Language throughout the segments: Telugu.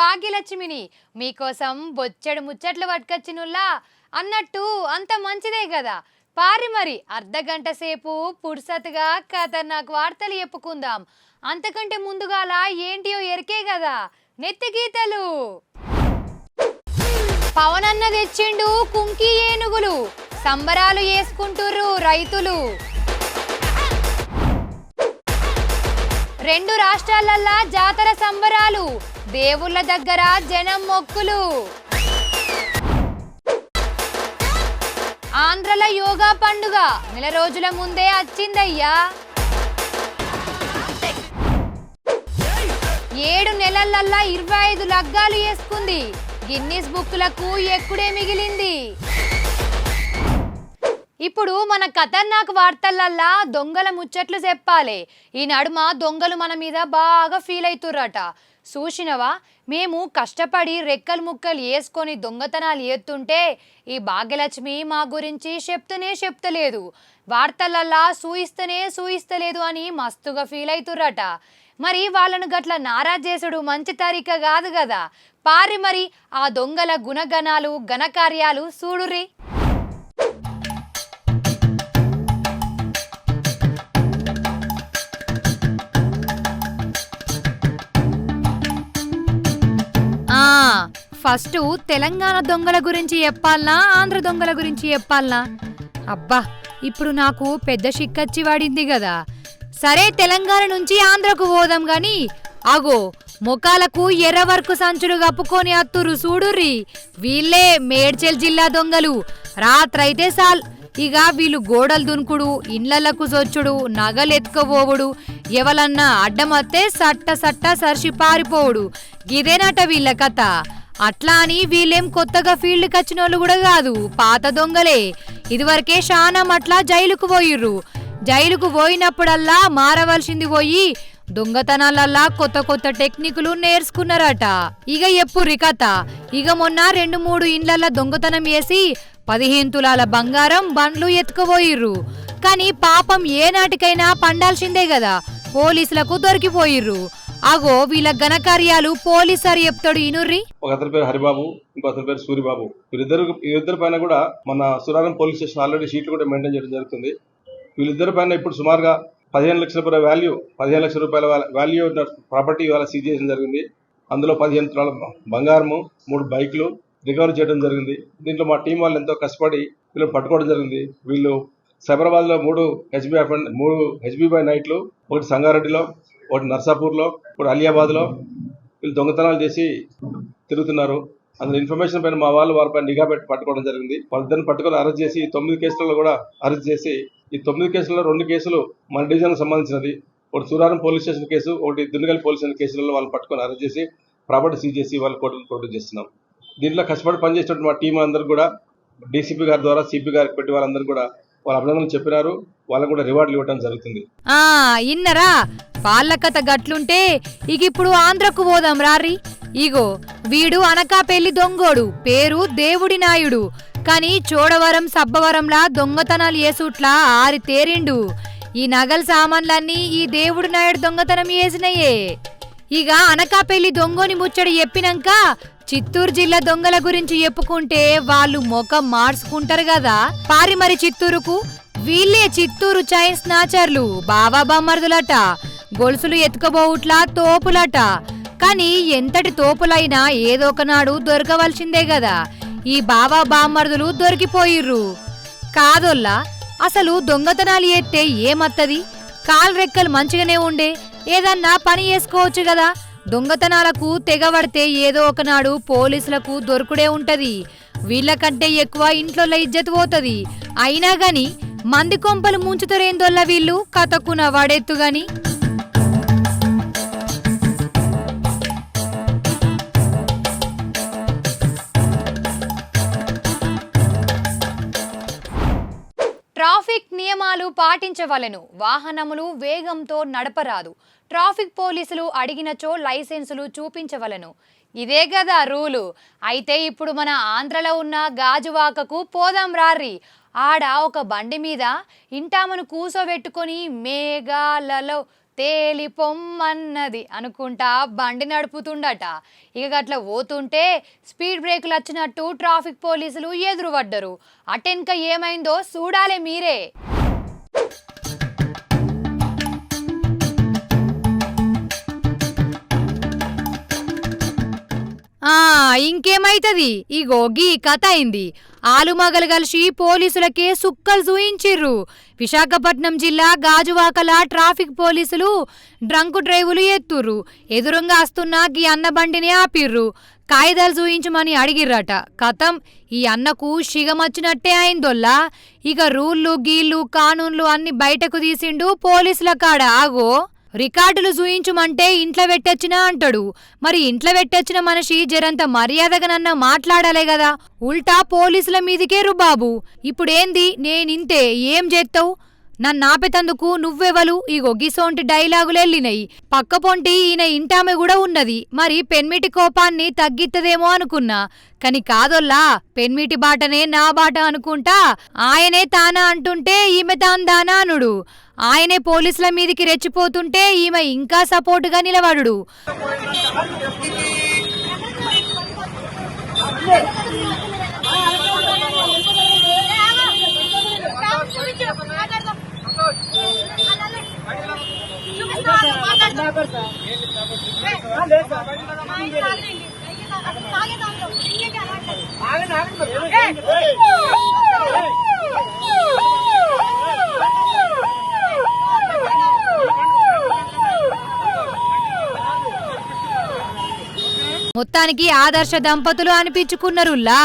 భాగ్యలక్ష్మిని. మీకోసం బొచ్చెడు ముచ్చట్లు పట్టుకొచ్చినుల్లా అన్నట్టు అంత మంచిదే కదా పారి మరి అర్ధగంట సేపు పుర్సత్గా ఖతర్నాక్ వార్తలు చెప్పుకుందాం. అంతకంటే ముందుగాల ఏంటియో ఎరికే కదా నెత్తి గీతలు. పవనన్న తెచ్చిండు కుంకి ఏనుగులు సంబరాలు చేసుకుంటుర్రు రైతులు. రెండు రాష్ట్రాలల్లా జాతర సంబరాలు. దేవుళ్ళ దగ్గర జనం మొక్కులు. ఆంధ్రల యోగా పండుగ నెల రోజుల ముందే వచ్చిందయ్యా ఏడు నెలలల్లా ఇరవై ఐదు లగ్గాలు వేసుకుంది. గిన్నిస్ బుక్కులకు ఎక్కుడే మిగిలింది. ఇప్పుడు మన ఖతర్నాక్ వార్తలల్లా దొంగల ముచ్చట్లు చెప్పాలి. ఈ నడుమ దొంగలు మన మీద బాగా ఫీల్ అవుతుర్రట చూసినవా? మేము కష్టపడి రెక్కలు ముక్కలు వేసుకొని దొంగతనాలు ఎత్తుంటే ఈ భాగ్యలక్ష్మి మా గురించి చెప్తూనే చెప్తలేదు. వార్తలల్లా సూయిస్తనే సూయిస్తలేదు అని మస్తుగా ఫీల్ అవుతుర్రట మరి వాళ్ళను గట్ల నారాజ్ చేసుడు మంచి తరీక కాదు కదా పారి మరి ఆ దొంగల గుణగణాలు ఘనకార్యాలు చూడుర్రి. ఫస్ట్ తెలంగాణ దొంగల గురించి చెప్పాలనా? ఆంధ్ర దొంగల గురించి చెప్పాలనా? అబ్బా ఇప్పుడు నాకు పెద్ద షిక్కచ్చి వాడింది కదా సరే తెలంగాణ నుంచి ఆంధ్రకు పోదాం గాని అగో ముఖాలకు ఎర్ర వరకు సంచులు కప్పుకొని అత్తురు చూడుర్రి వీళ్ళే మేడ్చల్ జిల్లా దొంగలు. రాత్రైతే సాల్. ఇక వీళ్ళు గోడలు దునుకుడు ఇండ్లకు సొచ్చుడు నగలు ఎత్తుకోబోవుడు ఎవలన్నా అడ్డమత్తే సట్ట సట్ట సరిసి పారిపోవుడు. గిదేనట వీళ్ళ కథ. అట్లా అని వీళ్ళేం కొత్తగా ఫీల్డ్కి వచ్చిన వాళ్ళు కూడా కాదు పాత దొంగలే. ఇదివరకే శానం అట్లా జైలుకు పోయిర్రు. జైలుకు పోయినప్పుడల్లా మారవలసింది పోయి దొంగతనాలల్లా కొత్త కొత్త టెక్నికులు నేర్చుకున్నారట. ఇక ఎప్పుర్రి రికత ఇక మొన్న రెండు మూడు ఇండ్లల్ల దొంగతనం వేసి పదిహేను తులాల బంగారం బండ్లు ఎత్తుకుపోయిర్రు. కానీ పాపం ఏనాటికైనా పండాల్సిందే కదా పోలీసులకు దొరికిపోయిర్రు. అగో వీళ్ళ ఘనకార్యాలు పోలీసారి చెప్తాడు ఇనుర్రి. ఒక అతని పేరు హరిబాబు ఇంకో అతని పేరు సూరిబాబు. వీరిద్దరు వీరిద్దరి పైన కూడా మన సురారం పోలీస్ స్టేషన్ ఆల్రెడీ షీట్లు కూడా మెయింటైన్ చేయడం జరుగుతుంది. వీళ్ళిద్దరి పైన ఇప్పుడు సుమారుగా పదిహేను లక్షల రూపాయల వాల్యూ పదిహేను లక్షల రూపాయల వాల్యూ ప్రాపర్టీ ఇవాళ సీజ్ చేయడం జరిగింది. అందులో పదిహేను తులాల బంగారము మూడు బైకులు రికవర్ చేయడం జరిగింది. దీంట్లో మా టీం వాళ్ళు ఎంతో కష్టపడి వీళ్ళు పట్టుకోవడం జరిగింది. వీళ్ళు సైబరాబాద్లో మూడు హెచ్బి మూడు హెచ్బి బై నైట్లు ఒకటి సంగారెడ్డిలో ఒకటి నర్సాపూర్లో ఒకటి అలియాబాద్లో వీళ్ళు దొంగతనాలు చేసి తిరుగుతున్నారు. అందులో ఇన్ఫర్మేషన్ పైన మా వాళ్ళు వారిపై నిఘా పెట్టి పట్టుకోవడం జరిగింది. వాళ్ళిద్దరిని పట్టుకొని అరెస్ట్ చేసి ఈ తొమ్మిది కేసులలో కూడా అరెస్ట్ చేసి ఈ తొమ్మిది కేసులలో రెండు కేసులు మన డివిజన్కి సంబంధించినది. ఒకటి సూరారం పోలీస్ స్టేషన్ కేసు ఒకటి దుండగల్ పోలీస్ స్టేషన్ కేసులలో వాళ్ళు పట్టుకొని అరెస్ట్ చేసి ప్రాపర్టీ సీజ్ చేసి వాళ్ళ కోర్టును కోర్టు చేస్తున్నాం. దీంట్లో కష్టపడి పనిచేసినటువంటి మా టీం అందరూ కూడా డీసీపీ గారి ద్వారా సిపి గారికి పెట్టి వాళ్ళందరూ కూడా వాళ్ళ అభినందనలు చెప్పినారు. వాళ్ళకు కూడా రివార్డులు ఇవ్వడం జరుగుతుంది. ఆ ఇన్నరా వాళ్ళ కథ గట్లుంటే ఇక ఇప్పుడు ఆంధ్రకు పోదాం రారి ఇగో వీడు అనకాపల్లి దొంగోడు పేరు దేవుడి నాయుడు. కానీ చోడవరం సబ్బవరంలా దొంగతనాలు ఏసుట్లా ఆరి తేరిండు. ఈ నగల సామాన్లన్నీ ఈ దేవుడి నాయుడు దొంగతనం చేసినయే ఇక అనకాపల్లి దొంగని ముచ్చడి చెప్పినాక చిత్తూరు జిల్లా దొంగల గురించి చెప్పుకుంటే వాళ్ళు ముఖం మార్చుకుంటారు కదా. పారి మరి చిత్తూరుకు వీళ్ళే చిత్తూరు చైన్ స్నాచర్లు బావా బామ్మర్దులట. గొలుసులు ఎత్తుకబోవుట్లా తోపులట. కానీ ఎంతటి తోపులైనా ఏదో ఒకనాడు దొరకవలసిందే కదా ఈ బావా బామ్మర్దులు దొరికిపోయిర్రు. కాదోల్లా అసలు దొంగతనాలు ఎత్తే ఏమత్తది? కాలు రెక్కలు మంచిగానే ఉండే ఏదన్నా పని చేసుకోవచ్చు కదా దొంగతనాలకు తెగబడితే ఏదో ఒకనాడు పోలీసులకు దొరుకుడే ఉంటది. వీళ్ళకంటే ఎక్కువ ఇంట్లో ఇజ్జత్ పోతుంది. అయినా గాని మంది కొంపలు ముంచుతారేందోల్లా వీళ్ళు? కథకున వాడెత్తుగాని ట్రాఫిక్ నియమాలు పాటించవలెను. వాహనములు వేగంతో నడపరాదు. ట్రాఫిక్ పోలీసులు అడిగినచో లైసెన్సులు చూపించవలను. ఇదే కదా రూలు. అయితే ఇప్పుడు మన ఆంధ్రలో ఉన్న గాజువాకకు పోదాం రార్రి. ఆడ ఒక బండి మీద ఇంటామను కూసోబెట్టుకొని మేఘాలలో తేలి పొమ్మన్నది అనుకుంటా బండి నడుపుతుండట. ఇక అట్లా పోతుంటే స్పీడ్ బ్రేకులు వచ్చినట్టు ట్రాఫిక్ పోలీసులు ఎదురుపడ్డరు. అటెన్క ఏమైందో చూడాలే మీరే. ఇంకేమైతుంది? ఇగో గీ కథ అయింది. ఆలుమగలు కలిసి పోలీసులకే సుక్కలు చూయించిర్రు విశాఖపట్నం జిల్లా గాజువాకల ట్రాఫిక్ పోలీసులు డ్రంకు డ్రైవులు ఎత్తుర్రు. ఎదురుంగా వస్తున్న ఈ అన్న బండిని ఆపిర్రు. కాయిదాలు చూయించమని అడిగిర్రట. కథం ఈ అన్నకు షిగమచ్చినట్టే అయిందొల్లా. ఇక రూళ్ళు గీళ్ళు కానూన్లు అన్ని బయటకు తీసిండు పోలీసుల కాడ. ఆగో! రికార్డులు చూయించుమంటే ఇంట్లో పెట్టొచ్చినా అంటాడు. మరి ఇంట్లో పెట్టొచ్చిన మనిషి జరంత మర్యాదగానన్నా మాట్లాడాలే కదా ఉల్టా పోలీసుల మీదికే రుబాబు ఇప్పుడేంది? నేనింతే ఏం చేస్తావు నన్ను ఆపేతందుకు నువ్వెవలు? ఈ ఒగిసోంటి డైలాగులు వెళ్ళినాయి పక్కపొంటి ఈయన ఇంటామె కూడా ఉన్నది. మరి పెన్మిటి కోపాన్ని తగ్గిత్తదేమో అనుకున్నా. కాని కాదొల్లా పెన్మిటి బాటనే నా బాట అనుకుంటా ఆయనే తానా అంటుంటే ఈమె తాందానా అనుడు. ఆయనే పోలీసుల మీదికి రెచ్చిపోతుంటే ఈమె ఇంకా సపోర్టుగా నిలబడుడు. మొత్తానికి ఆదర్శ దంపతులు అనిపించుకున్నరుల్లా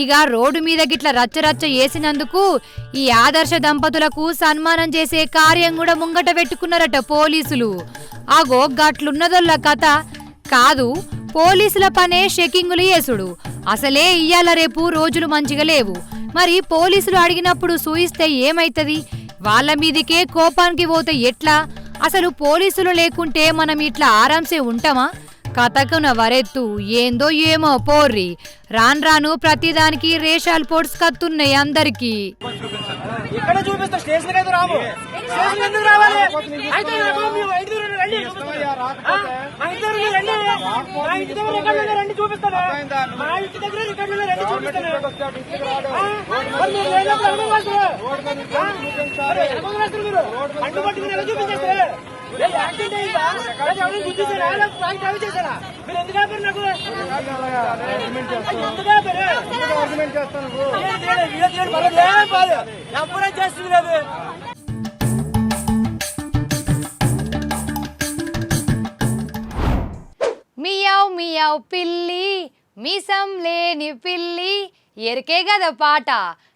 ఇక రోడ్డు మీద గిట్ల రచ్చరచ్చ వేసినందుకు ఈ ఆదర్శ దంపతులకు సన్మానం చేసే కార్యం కూడా ముంగట పెట్టుకున్నారట పోలీసులు. ఆగో గట్లున్నదొల్ల కథ. కాదు పోలీసుల పనే షెకింగులు చేసుడు. అసలే ఇయ్యాల రేపు రోజులు మంచిగా లేవు. మరి పోలీసులు అడిగినప్పుడు సూయిస్తే ఏమైతుంది? వాళ్ళ మీదికే కోపానికి పోతే ఎట్లా? అసలు పోలీసులు లేకుంటే మనం ఇట్లా ఆరాంసే ఉంటామా? కథకున వరెత్తు ఏందో ఏమో పోర్రి. రాను రాను ప్రతిదానికి రేషాలు అందరికీ. రికార్డులు రండి. చూపిస్తాను. మా చేస్తుంది మియావ్ మియావ్ పిల్లి మీసం లేని పిల్లి ఎరికే కదా పాట.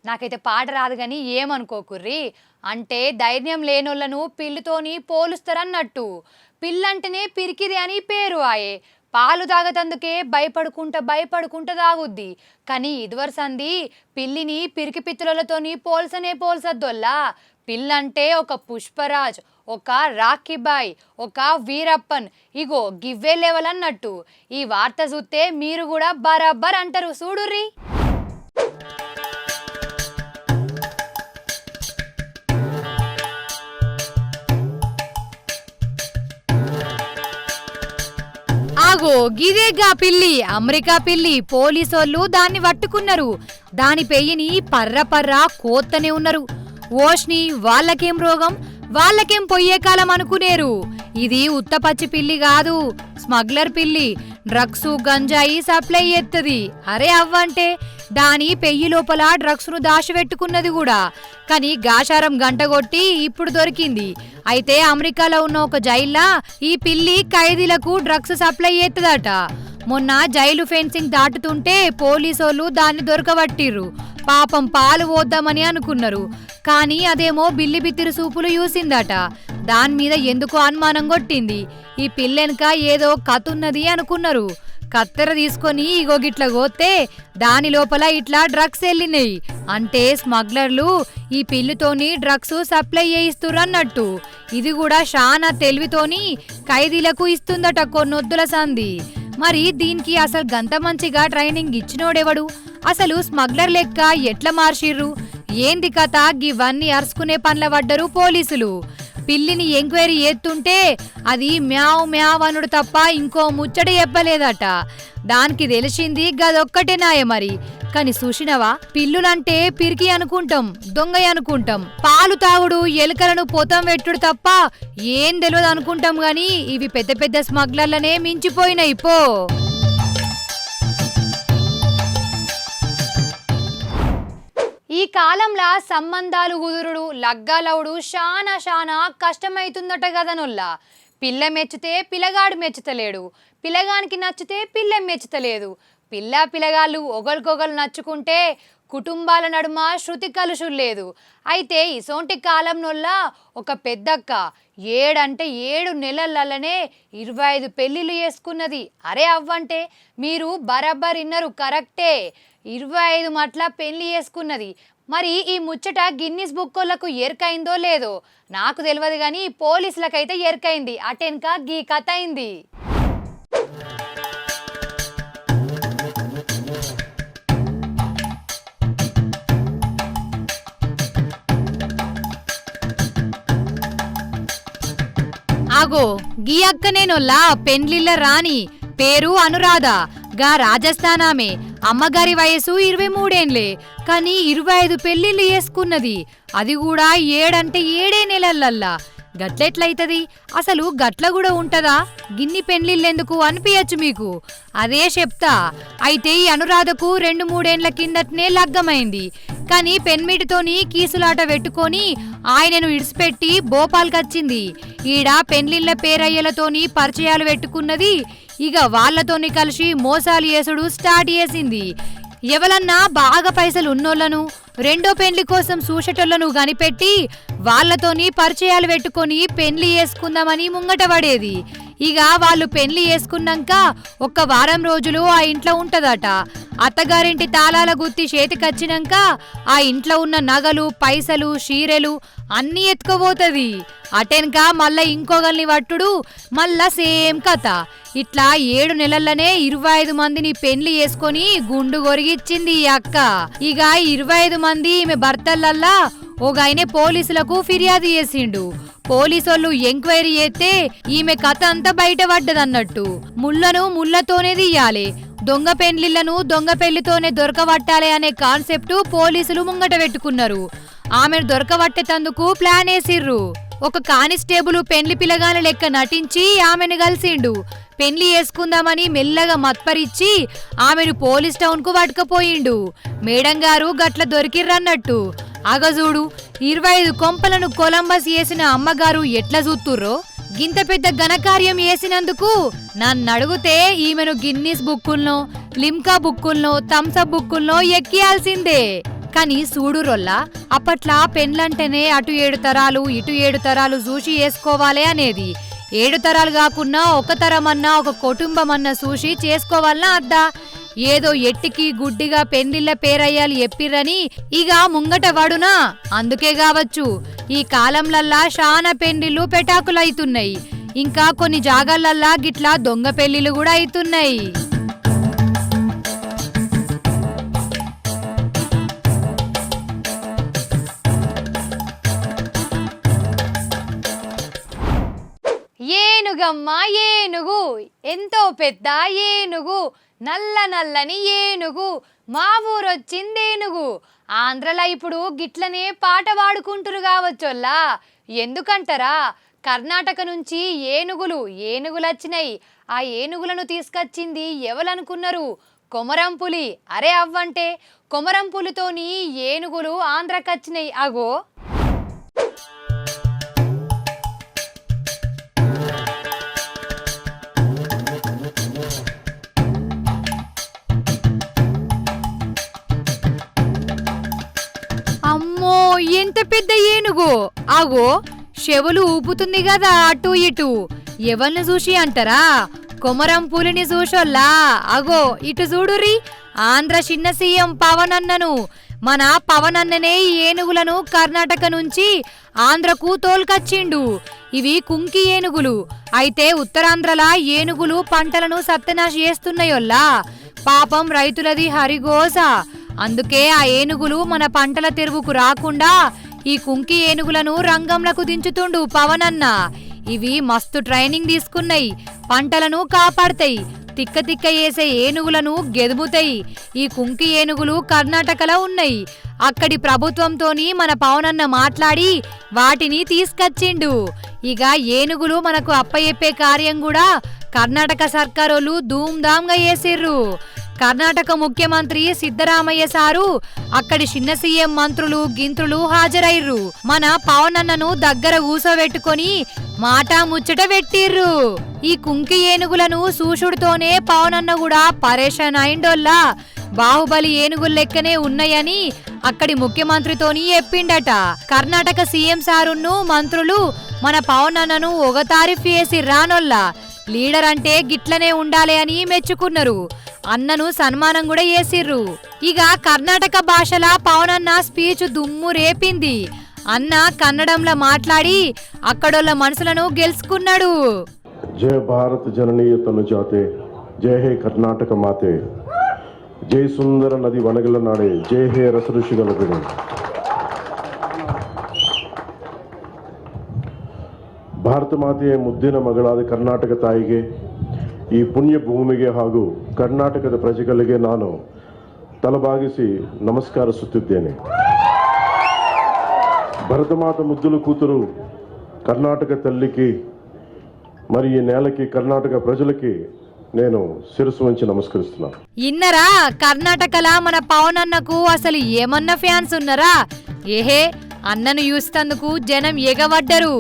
నాకైతే పాట రాదు కానీ ఏమనుకోకుర్రి అంటే ధైర్యం లేనోళ్ళను పిల్లుతోని పోలుస్తారన్నట్టు. పిల్లంటేనే పిరికిది అని పేరు ఆయే. పాలు తాగతందుకే భయపడుకుంటా భయపడుకుంటా తాగుద్ది. కానీ ఇదివరసంది పిల్లిని పిరికి పిత్తులతోని పోల్సనే పోల్సద్దొల్లా. పిల్లంటే ఒక పుష్పరాజ్ ఒక రాఖీబాయ్ ఒక వీరప్పన్. ఇగో గివ్వే లెవెల్ అన్నట్టు ఈ వార్త చూస్తే మీరు కూడా బరాబర్ అంటారు చూడుర్రీ ఆగో గిదేగా పిల్లి అమెరికా పిల్లి పోలీసోళ్ళు దాన్ని పట్టుకున్నారు దాని పెయ్యిని పర్ర పర్ర కోత్తనే ఉన్నారు. ఓష్ని వాళ్ళకేం రోగం? వాళ్ళకేం పొయ్యే కాలం అనుకునేరు. ఇది ఉత్తపచ్చి పిల్లి కాదు స్మగ్లర్ పిల్లి. డ్రగ్స్ గంజాయి సప్లై ఎత్తది. అరే అవ్వంటే దాని పెయ్యి లోపల డ్రగ్స్ను దాచిపెట్టుకున్నది కూడా. కానీ గాషారం గంటగొట్టి ఇప్పుడు దొరికింది. అయితే అమెరికాలో ఉన్న ఒక జైల్లో ఈ పిల్లి ఖైదీలకు డ్రగ్స్ సప్లై చేస్తుందట మొన్న జైలు ఫెన్సింగ్ దాటుతుంటే పోలీసోళ్ళు దాన్ని దొరకబట్టిర్రు. పాపం పాలు పోద్దామని అనుకున్నారు. కానీ అదేమో బిల్లి బిత్తిరి సూపులు చూసిందట దాని మీద ఎందుకు అనుమానం కొట్టింది. ఈ పిల్లెనక ఏదో కథ ఉన్నది అనుకున్నారు. కత్తెర తీసుకొని ఇగో గిట్ల కోతే దాని లోపల ఇట్లా డ్రగ్స్ వెళ్ళినాయి అంటే స్మగ్లర్లు ఈ పిల్లుతోని డ్రగ్స్ సప్లై చేయిస్తుర్రు అన్నట్టు. ఇది కూడా షానా తెలివితోని ఖైదీలకు ఇస్తుందట కొన్నొద్దుల సంది మరి దీనికి అసలు గంత మంచిగా ట్రైనింగ్ ఇచ్చినోడెవడు? అసలు స్మగ్లర్ లెక్క ఎట్లా మార్చిర్రు? ఏంది కథ? గివన్నీ అరుచుకునే పనుల పడ్డరు పోలీసులు. పిల్లిని ఎంక్వైరీ చేస్తుంటే అది మ్యావ్ మ్యావ్ అనుడు తప్ప ఇంకో ముచ్చట చెప్పలేదట. దానికి తెలిసింది గదొక్కటే నాయ మరి. కాని చూసినవా? పిల్లులంటే పిరికి అనుకుంటాం దొంగ అనుకుంటాం. పాలు తాగుడు ఎలుకలను పోతం పెట్టుడు తప్ప ఏం తెలియదు అనుకుంటాం గాని ఇవి పెద్ద పెద్ద స్మగ్లర్లనే మించిపోయినాయి పో. ఈ కాలంలో సంబంధాలు కుదురుడు లగ్గాలవుడు శానా శానా కష్టమైతుందట కదనుల్లా పిల్ల మెచ్చితే పిల్లగాడు మెచ్చుతలేడు. పిల్లగానికి నచ్చితే పిల్ల మెచ్చుతలేదు. పిల్ల పిల్లగాళ్ళు ఒకరికొకరు నచ్చుకుంటే కుటుంబాల నడుమ శృతి కలుషులు లేదు అయితే ఇసోంటి కాలంలోల్లా ఒక పెద్దక్క ఏడంటే ఏడు నెలలనే ఇరవై ఐదు పెళ్ళిళ్ళు చేసుకున్నది. అరే అవ్వంటే మీరు బరాబర్ ఇన్నరు కరెక్టే. ఇరవై ఐదు మట్ల పెళ్ళి చేసుకున్నది. మరి ఈ ముచ్చట గిన్నిస్ బుక్కోళ్ళకు ఎరుకైందో లేదో? నాకు తెలియదు కానీ పోలీసులకైతే ఎరుకైంది అటెన్క గీ కథ అయింది. ఆగో గీ అక్కనేనొల్లా పెండ్లిళ్ళ రాణి. పేరు అనురాధ. గా రాజస్థాన్ ఆమె అమ్మగారి వయసు ఇరవై మూడేండ్లే కానీ ఇరవై ఐదు పెళ్ళిళ్ళు చేసుకున్నది. అది కూడా ఏడంటే ఏడే నెలలల్లా. గట్లెట్లయితది? అసలు గట్ల కూడా ఉంటదా? గిన్ని పెళ్ళిళ్ళెందుకు అనిపించచ్చు మీకు? అదే చెప్తా. అయితే ఈ అనురాధకు రెండు మూడేండ్ల కిందటనే లగ్గమైంది. కానీ పెన్మిటితోని కీసులాట పెట్టుకొని ఆయనను ఇడిసిపెట్టి భోపాల్కచ్చింది ఈడ పెండ్లిళ్ళ పేరయ్యలతోని పరిచయాలు పెట్టుకున్నది ఇక వాళ్ళతోని కలిసి మోసాలు చేసుడు స్టార్ట్ చేసింది. ఎవలన్నా బాగా పైసలు ఉన్నోళ్ళను రెండో పెండ్లి కోసం సూషటోళ్ళను కనిపెట్టి వాళ్ళతోని పరిచయాలు పెట్టుకొని పెండ్లి చేసుకుందామని ముంగట పడేది. ఇక వాళ్ళు పెండ్లి చేసుకున్నాక ఒక్క వారం రోజులు ఆ ఇంట్లో ఉంటదట. అత్తగారింటి తాళాల గుత్తి చేతికొచ్చినాక ఆ ఇంట్లో ఉన్న నగలు పైసలు చీరెలు అన్నీ ఎత్తుకోబోతుంది అటెన్క మళ్ళా ఇంకొకరిని పట్టుడు మళ్ళా సేమ్ కథ. ఇట్లా ఏడు నెలల్లోనే ఇరవై ఐదు మందిని పెళ్ళి చేసుకొని గుండు గొరిగిచ్చింది ఈ అక్క. ఇక ఇరవై ఐదు మంది ఈమె భర్తలల్లా ఒక ఆయన పోలీసులకు ఫిర్యాదు చేసిండు. పోలీసోళ్ళు ఎంక్వైరీ చేస్తే ఈమె కథ అంతా బయటపడ్డదన్నట్టు. ముళ్ళను ముళ్ళతోనే తీయాలి. దొంగ పెండ్లిళ్ళను దొంగ పెళ్ళితోనే దొరకబట్టాలి అనే కాన్సెప్ట్ పోలీసులు ముంగట పెట్టుకున్నారు. ఆమెను దొరకబట్టేతందుకు ప్లాన్ వేసిర్రు. ఒక కానిస్టేబుల్ పెండ్లి పిల్లగాన లెక్క నటించి ఆమెను కలిసిండు. పెండ్లి చేసుకుందామని మెల్లగా మత్పరిచ్చి ఆమెను పోలీస్ టౌన్కు పట్టుకపోయిండు. మేడం గారు గట్ల దొరికిర్రన్నట్టు. అగజూడు ఇరవై ఐదు కొంపలను కొలంబస్ చేసిన అమ్మగారు ఎట్లా చూస్తుర్రో గింత పెద్ద ఘనకార్యం చేసినందుకు నన్ను అడిగితే ఈమెను గిన్నీస్ బుక్కుల్లో లిమ్కా బుక్కుల్లో థమ్సప్ బుక్కుల్లో ఎక్కియాల్సిందే. కానీ సూడురొల్లా అప్పట్లా పెండ్లంటేనే అటు ఏడు తరాలు ఇటు ఏడు తరాలు చూసి వేసుకోవాలి అనేది. ఏడు తరాలు కాకున్నా ఒక తరమన్నా ఒక కుటుంబం అన్న చూసి చేసుకోవాలనా అద్దా? ఏదో ఎట్టికి గుడ్డిగా పెండిళ్ళ పేరయ్యాలి ఎప్పిర్రని ఇక ముంగట వడునా? అందుకే కావచ్చు. ఈ కాలంలల్లా శానా పెండిళ్ళు పెటాకులైతున్నాయి. ఇంకా కొన్ని జాగాలల్లా గిట్లా దొంగ పెళ్ళిళ్ళు కూడా అవుతున్నాయి ఏనుగమ్మ ఏనుగు. ఎంతో పెద్ద ఏనుగు. నల్ల నల్లని ఏనుగు మా ఊరొచ్చిందేనుగు. ఆంధ్రలో ఇప్పుడు గిట్లనే పాట పాడుకుంటురు కావచ్చోల్లా ఎందుకంటారా? కర్ణాటక నుంచి ఏనుగులు ఏనుగులు వచ్చినాయి ఆ ఏనుగులను తీసుకొచ్చింది ఎవలనుకున్నారు? కొమరం పులి అరే అవ్వంటే కొమరం పులితోని ఏనుగులు ఆంధ్రకచ్చినాయి అగో! ఎంత పెద్ద ఏనుగు? ఆగో చెవులు ఊపుతుంది కదా అటు ఇటు. ఎవరిని చూసి అంటారా? కొమరం పులిని చూసోల్లా? అగో ఇటు చూడురి ఆంధ్ర చిన్న సీఎం పవన్ అన్నను మన పవన్ అన్ననే ఏనుగులను కర్ణాటక నుంచి ఆంధ్రకు తోల్కచ్చిండు. ఇవి కుంకి ఏనుగులు. అయితే ఉత్తరాంధ్రల ఏనుగులు పంటలను సత్యనాశ చేస్తున్నాయోల్లా. పాపం రైతులది హరిగోస. అందుకే ఆ ఏనుగులు మన పంటల తెరువుకు రాకుండా ఈ కుంకి ఏనుగులను రంగంలకు దించుతుండు పవనన్న. ఇవి మస్తు ట్రైనింగ్ తీసుకున్నాయి పంటలను కాపాడతాయి తిక్క తిక్క వేసే ఏనుగులను గెదుముతాయి. ఈ కుంకి ఏనుగులు కర్ణాటకలో ఉన్నాయి. అక్కడి ప్రభుత్వంతోని మన పవనన్న మాట్లాడి వాటిని తీసుకొచ్చిండు. ఇక ఏనుగులు మనకు అప్పయెప్పే కార్యం కూడా కర్ణాటక సర్కారోళ్ళు ధూమ్ధామ్గా చేసిర్రు కర్ణాటక ముఖ్యమంత్రి సిద్ధరామయ్య సారు అక్కడి చిన్న సీఎం మంత్రులు గింత్రులు హాజరయ్యారు మన పవనన్నను దగ్గర కూసోబెట్టుకొని మాట ముచ్చట పెట్టిర్రు. ఈ కుంకి ఏనుగులను సూషుడుతోనే పవనన్న కూడా పరేషాన్ అయిండోల్లా. బాహుబలి ఏనుగుల లెక్కనే ఉన్నాయని అక్కడి ముఖ్యమంత్రితోని చెప్పిండట. కర్ణాటక సీఎం సారును మంత్రులు మన పవనన్నను ఒక తారీఫ్ చేసి లీడర్ అంటే గిట్లనే ఉండాలి అని మెచ్చుకున్నారు. అన్నను సన్మానం కూడా వేసిర్రు ఇక కర్ణాటక భాషల పవనన్న స్పీచ్ దుమ్ము రేపింది. అన్న కన్నడంలో మాట్లాడి అక్కడోళ్ళ మనసులను గెలుచుకున్నాడు. జయ భారత్ జననీయతను జాతే జయ హే కర్ణాటక మాతే. జయ సుందర నది వనగల నాడే జయ హే రస గలగడే ಭಾರತ ಮಾತೆಯ ಮುದ್ದಿನ ಮಗಳಾದ ಕರ್ನಾಟಕ ತಾಯಿಗೆ ಈ ಪುಣ್ಯ ಭೂಮಿಗೆ ಹಾಗೂ ಕರ್ನಾಟಕದ ಪ್ರಜೆಗಳಿಗೆ ನಾನು ತಲಬಾಗಿಸಿ ನಮಸ್ಕರಿಸುತ್ತಿದ್ದೇನೆ భరతమాత ముద్దుల కూతురు కర్ణాటక తల్లికి మరి ఈ నేలకి కర్ణాటక ప్రజలకి నేను శిరస్సు వంచి నమస్కరిస్తున్నాను ఇన్నరా కర్ణాటకలా మన పవన్ అన్నకు అసలు ఏమన్నా ఫ్యాన్స్ ఉన్నారా ఏహే అన్నను చూస్తందుకు జనం ఎగబడ్డరు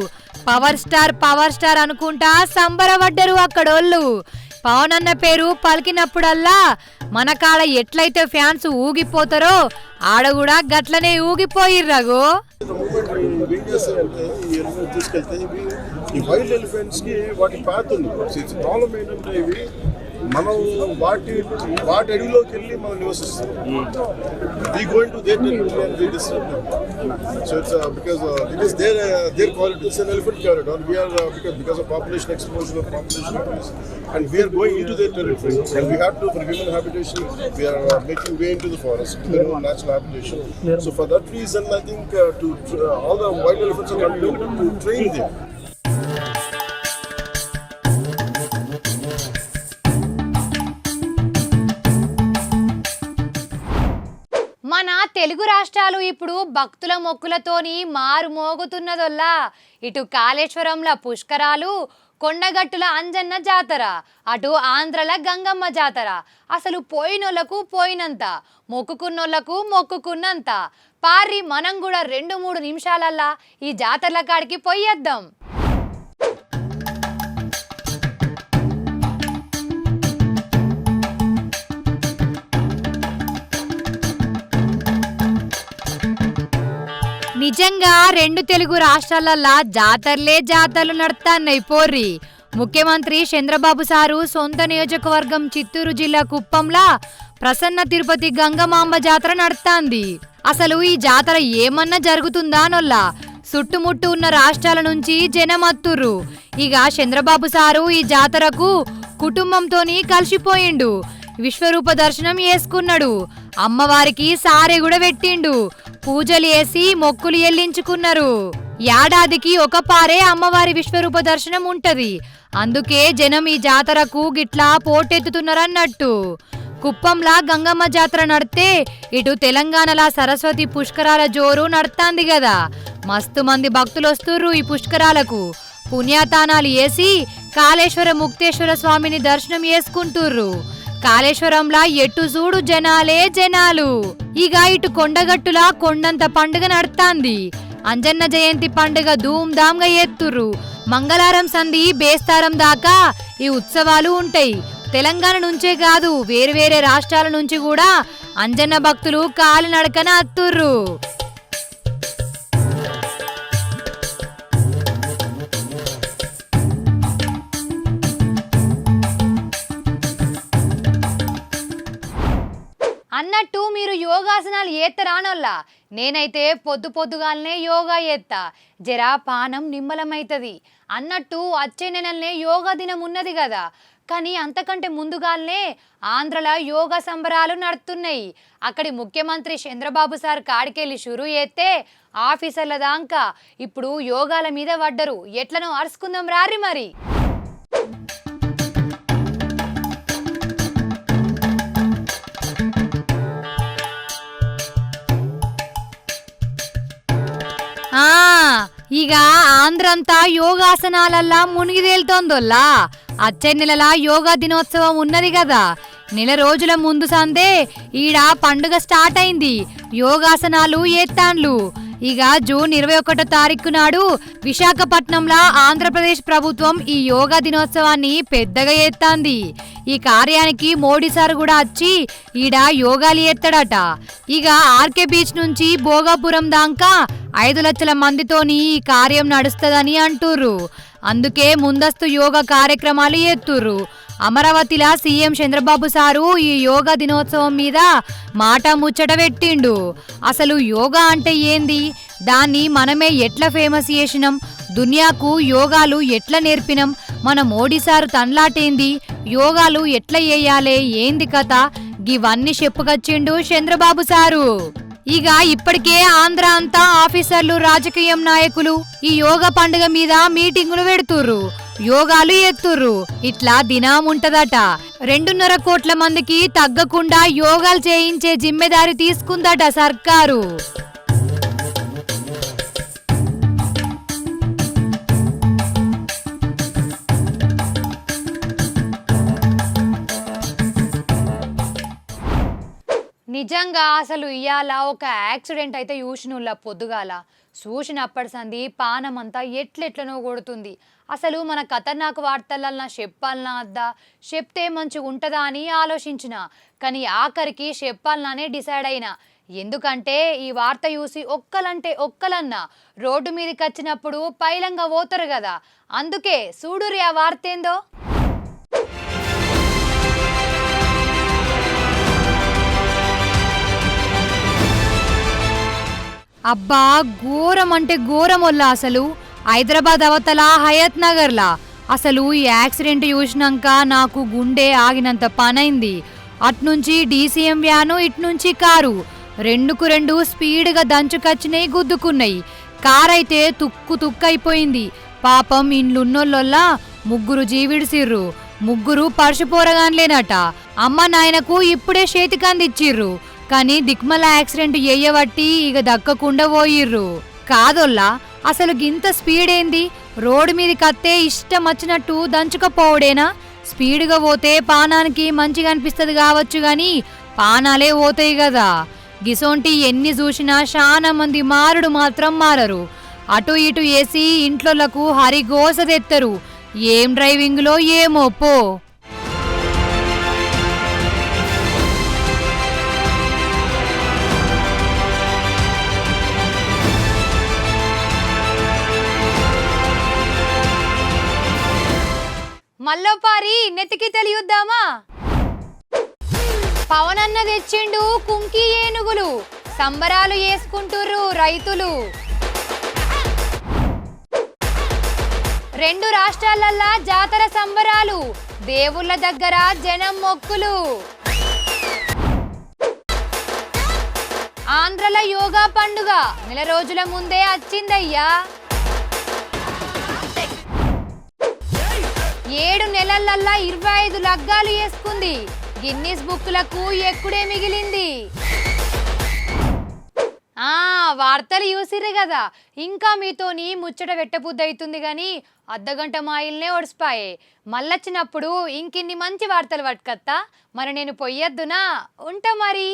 పవర్ స్టార్ పవర్ స్టార్ అనుకుంటా సంబరపడ్డరు అక్కడోళ్ళు. పవన్ అన్న పేరు పలికినప్పుడల్లా మన కాడ ఎట్లయితే ఫ్యాన్స్ ఊగిపోతారో ఆడ కూడా గట్లనే ఊగిపోయి రఘు. తీసుకెళ్తే ఈ వైల్డ్ ఎలిఫెంట్స్కి వాటి పాత్ ఉంది. ప్రాబ్లం ఏంటంటే ఇవి మనం వాటి వాటి అడవిలోకి వెళ్ళి మనం నివసిస్తాం we going to their territory and we disturb so it's because it is their their quality it's an elephant corridor we are because because of population explosion of population and we are going into their territory and we have to for human habitation we are uh, making way into the forest their own natural habitation so for that reason i think uh, to uh, all the wild elephants are coming to train them Telugu రాష్ట్రాలు ఇప్పుడు భక్తుల మొక్కులతోని మారు మోగుతున్నదొల్లా ఇటు కాళేశ్వరంల పుష్కరాలు కొండగట్టుల అంజన్న జాతర అటు ఆంధ్రల గంగమ్మ జాతర. అసలు పోయినోళ్ళకు పోయినంత మొక్కుకున్నోళ్ళకు మొక్కుకున్నంత. పారి మనం కూడా రెండు మూడు నిమిషాలల్లా ఈ జాతరల కాడికి పోయేద్దాం నిజంగా రెండు తెలుగు రాష్ట్రాలల్లా జాతరలే జాతరలు నడుస్తాన్నాయి పోర్రి. ముఖ్యమంత్రి చంద్రబాబు సారు సొంత నియోజకవర్గం చిత్తూరు జిల్లా కుప్పంలా ప్రసన్న తిరుపతి గంగమాంబ జాతర నడుస్తాంది అసలు ఈ జాతర ఏమన్నా జరుగుతుందా నొల్లా? చుట్టుముట్టు ఉన్న రాష్ట్రాల నుంచి జనమత్తురు. ఇక చంద్రబాబు సారు ఈ జాతరకు కుటుంబంతోని కలిసిపోయిండు. విశ్వరూప దర్శనం చేసుకున్నాడు. అమ్మవారికి సారె కూడా పెట్టిండు. పూజలు వేసి మొక్కులు ఎల్లించుకున్నారు ఏడాదికి ఒక పారే అమ్మవారి విశ్వరూప దర్శనం ఉంటది. అందుకే జనం ఈ జాతరకు గిట్లా పోటెత్తుతున్నారన్నట్టు. కుప్పంలా గంగమ్మ జాతర నడితే ఇటు తెలంగాణలా సరస్వతి పుష్కరాల జోరు నడుతాంది కదా మస్తు మంది భక్తులు వస్తుర్రు ఈ పుష్కరాలకు. పుణ్యాతానాలు వేసి కాళేశ్వర ముక్తేశ్వర స్వామిని దర్శనం చేసుకుంటుర్రు. కాళేశ్వరంలా ఎటు చూడు జనాలే జనాలు. ఇక ఇటు కొండగట్టులా కొండంత పండుగ నడుతాంది అంజన్న జయంతి పండుగ ధూమ్ ధామ్గా ఎత్తుర్రు. మంగళారం సంధి బేస్తారం దాకా ఈ ఉత్సవాలు ఉంటాయి. తెలంగాణ నుంచే కాదు వేరు వేరే రాష్ట్రాల నుంచి కూడా అంజన్న భక్తులు కాలినడకన అత్తుర్రు. అన్నట్టు మీరు యోగాసనాలు ఏత్తరానోల్లా నేనైతే పొద్దు పొద్దుగాలనే యోగా ఏత్తా. జరా పానం నిమ్మలమైతది. అన్నట్టు వచ్చే నెలనే యోగా దినం ఉన్నది కదా కానీ అంతకంటే ముందుగానే ఆంధ్రలో యోగా సంబరాలు నడుస్తున్నాయి అక్కడి ముఖ్యమంత్రి చంద్రబాబు సార్ కాడికెళ్ళి షురు చేస్తే ఆఫీసర్ల దాకా ఇప్పుడు యోగాల మీద పడ్డరు ఎట్లనో అరుచుకుందాం రారి మరి. ఇక ఆంధ్రంతా యోగాసనాలల్లా మునిగి తేలుతోందోల్లా అచ్చే నెలలా యోగా దినోత్సవం ఉన్నది కదా నెల రోజుల ముందు సందే ఈడ పండుగ స్టార్ట్ అయింది యోగాసనాలు ఏత్తాండ్లు. ఇక జూన్ ఇరవై ఒకటో తారీఖు నాడు విశాఖపట్నంలో ఆంధ్రప్రదేశ్ ప్రభుత్వం ఈ యోగా దినోత్సవాన్ని పెద్దగా ఎత్తాంది. ఈ కార్యానికి మోడీ సార్ కూడా వచ్చి ఈడ యోగాలు ఎత్తాడట. ఇక ఆర్కే బీచ్ నుంచి భోగాపురం దాకా ఐదు లక్షల మందితోని ఈ కార్యం నడుస్తుందని అంటుర్రు. అందుకే ముందస్తు యోగా కార్యక్రమాలు ఎత్తుర్రు. అమరావతిలా సీఎం చంద్రబాబు సారు ఈ యోగా దినోత్సవం మీద మాట ముచ్చట పెట్టిండు. అసలు యోగా అంటే ఏంది? దాన్ని మనమే ఎట్లా ఫేమస్ చేసినాం? దునియాకు యోగాలు ఎట్లా నేర్పినాం? మన మోడీ సారు తన్లాటేంది? యోగాలు ఎట్లా వేయాలే ఏంది కథ? గివన్నీ చెప్పుకొచ్చిండు చంద్రబాబు సారు. ఇక ఇప్పటికే ఆంధ్ర అంతా ఆఫీసర్లు రాజకీయం నాయకులు ఈ యోగా పండుగ మీద మీటింగులు పెడుతుర్రు. యోగాలు ఎత్తుర్రు. ఇట్లా దినం ఉంటదట. రెండున్నర కోట్ల మందికి తగ్గకుండా యోగాలు చేయించే జిమ్మెదారి తీసుకుందట సర్కారు. నిజంగా అసలు ఇవాళ ఒక యాక్సిడెంట్ అయితే చూసినుల్ల పొద్దుగాల. చూసినప్పటి సంది పానమంతా ఎట్లెట్లనో కొడుతుంది. అసలు మన ఖతర్నాక్ వార్తలన్నా చెప్పాలనా అద్దా? చెప్తే మంచిగా ఉంటుందా అని ఆలోచించిన. కానీ ఆఖరికి చెప్పాలనానే డిసైడ్ అయినా. ఎందుకంటే ఈ వార్త చూసి ఒక్కలంటే ఒక్కలన్నా రోడ్డు మీదకి వచ్చినప్పుడు పైలంగా పోతారు కదా. అందుకే చూడురి ఆ వార్త ఏందో? అబ్బా ఘోరం అంటే ఘోరం వల్ల అసలు. హైదరాబాద్ అవతల హయత్ నగర్లా. అసలు ఈ యాక్సిడెంట్ చూసినాక నాకు గుండె ఆగినంత పనైంది. అట్నుంచి డీసీఎం వ్యాను ఇట్నుంచి కారు. రెండుకు రెండు స్పీడ్గా దంచుకొచ్చినాయి గుద్దుకున్నాయి కారైతే అయితే తుక్కు తుక్కు అయిపోయింది పాపం ఇండ్లున్నోళ్ళొల్లా ముగ్గురు జీవిడిసిర్రు. ముగ్గురు పరుషుపోరగాన్లేనట అమ్మ నాయనకు ఇప్పుడే చేతికందిచ్చిర్రు. కానీ దిక్మల యాక్సిడెంట్ ఎయ్యబట్టి ఇక దక్కకుండా పోయిర్రు. కాదోల్లా అసలు గింత స్పీడ్ ఏంది రోడ్డు మీద కత్తే ఇష్టం వచ్చినట్టు దంచుకపోవడేనా? స్పీడ్గా పోతే పానానికి మంచిగా అనిపిస్తుంది కావచ్చు కానీ పానాలే పోతాయి కదా గిసోంటి ఎన్ని చూసినా చాలా మంది మారుడు మాత్రం మారరు. అటు ఇటు వేసి ఇంట్లోలకు హరిగోస తెత్తరు. ఏం డ్రైవింగ్లో ఏమో పో. మల్లోపారి నెతికి తెలియుద్దామా? పవనన్న తెచ్చిండు కుంకి ఏనుగులు. సంబరాలు చేసుకుంటుర్రు రైతులు. రెండు రాష్ట్రాలల్లా జాతర సంబరాలు. దేవుళ్ళ దగ్గర జనం మొక్కులు. ఆంధ్రల యోగా పండుగ. నెల రోజుల ముందే వచ్చిందయ్యా ఏడు నెలలల్లా ఇరవై ఐదు లగ్గాలు వేసుకుంది. గిన్నీస్ బుక్లకు ఎక్కుడే మిగిలింది. ఆ వార్తలు చూసిర్రు కదా. ఇంకా మీతోని ముచ్చట పెట్టబుద్ధి అవుతుంది కానీ అర్ధగంట మాయిల్నే ఒడిసిపాయే. మళ్ళొచ్చినప్పుడు ఇంకిన్ని మంచి వార్తలు పట్టుకత్తా. మరి నేను పొయ్యొద్దునా? ఉంటా మరి.